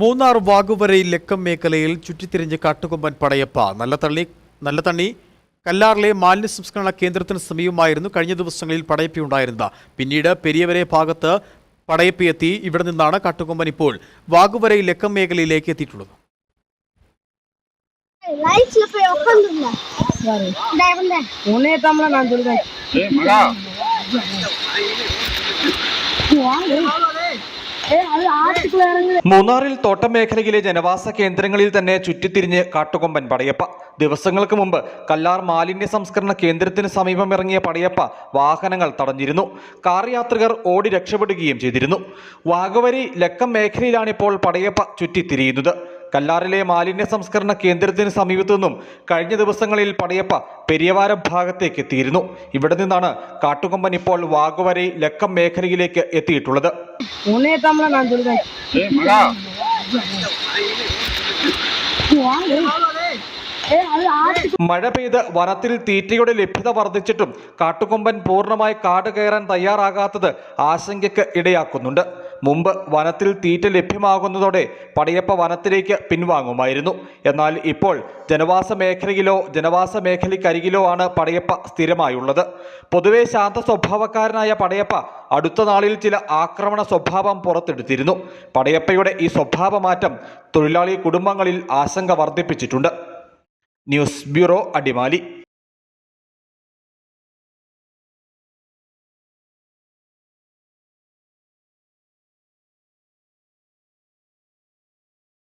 മൂന്നാർ വാഗുവരയിൽ ലക്കം മേഖലയിൽ ചുറ്റിത്തിരിഞ്ഞ് കാട്ടുകൊമ്പൻ പടയപ്പ. നല്ലതള്ളി നല്ലതണ്ണി കല്ലാറിലെ മാലിന്യ സംസ്കരണ കേന്ദ്രത്തിന് സമീപമായിരുന്നു കഴിഞ്ഞ ദിവസങ്ങളിൽ പടയപ്പി ഉണ്ടായിരുന്നത്. പിന്നീട് പെരിയവരെ ഭാഗത്ത് പടയപ്പി എത്തി. ഇവിടെ നിന്നാണ് കാട്ടുകൊമ്പൻ ഇപ്പോൾ വാഗുവരയിൽ ലക്കം മേഖലയിലേക്ക് എത്തിയിട്ടുള്ളത്. മൂന്നാറിൽ തോട്ടം മേഖലയിലെ ജനവാസ കേന്ദ്രങ്ങളിൽ തന്നെ ചുറ്റിത്തിരിഞ്ഞ് കാട്ടുകൊമ്പൻ പടയപ്പ. ദിവസങ്ങൾക്ക് മുമ്പ് കല്ലാർ മാലിന്യ സംസ്കരണ കേന്ദ്രത്തിന് സമീപം ഇറങ്ങിയ പടയപ്പ വാഹനങ്ങൾ തടഞ്ഞിരുന്നു. കാർ യാത്രികർ ഓടി രക്ഷപ്പെടുകയും ചെയ്തിരുന്നു. വാഗവരി ലക്കം മേഖലയിലാണിപ്പോൾ പടയപ്പ ചുറ്റിത്തിരിയുന്നത്. കല്ലാറിലെ മാലിന്യ സംസ്കരണ കേന്ദ്രത്തിന് സമീപത്തുനിന്നും കഴിഞ്ഞ ദിവസങ്ങളിൽ പടയപ്പ പെരിയവാരം ഭാഗത്തേക്ക് എത്തിയിരുന്നു. ഇവിടെ നിന്നാണ് കാട്ടുകൊമ്പൻ ഇപ്പോൾ വാഗുവരെ ലക്കം മേഖലയിലേക്ക് എത്തിയിട്ടുള്ളത്. മഴ പെയ്ത് വനത്തിൽ തീറ്റയുടെ ലഭ്യത വർദ്ധിച്ചിട്ടും കാട്ടുകൊമ്പൻ പൂർണമായി കാട് കയറാൻ തയ്യാറാകാത്തത് ആശങ്കയ്ക്ക് ഇടയാക്കുന്നുണ്ട്. മുമ്പ് വനത്തിൽ തീറ്റ ലഭ്യമാകുന്നതോടെ പടയപ്പ വനത്തിലേക്ക് പിൻവാങ്ങുമായിരുന്നു. എന്നാൽ ഇപ്പോൾ ജനവാസ മേഖലയിലോ ജനവാസ മേഖലയ്ക്കരികിലോ ആണ് പടയപ്പ സ്ഥിരമായുള്ളത്. പൊതുവെ ശാന്ത സ്വഭാവക്കാരനായ പടയപ്പ അടുത്ത നാളിൽ ചില ആക്രമണ സ്വഭാവം പുറത്തെടുത്തിരുന്നു. പടയപ്പയുടെ ഈ സ്വഭാവമാറ്റം തൊഴിലാളി കുടുംബങ്ങളിൽ ആശങ്ക വർദ്ധിപ്പിച്ചിട്ടുണ്ട്. News bureau Adimali.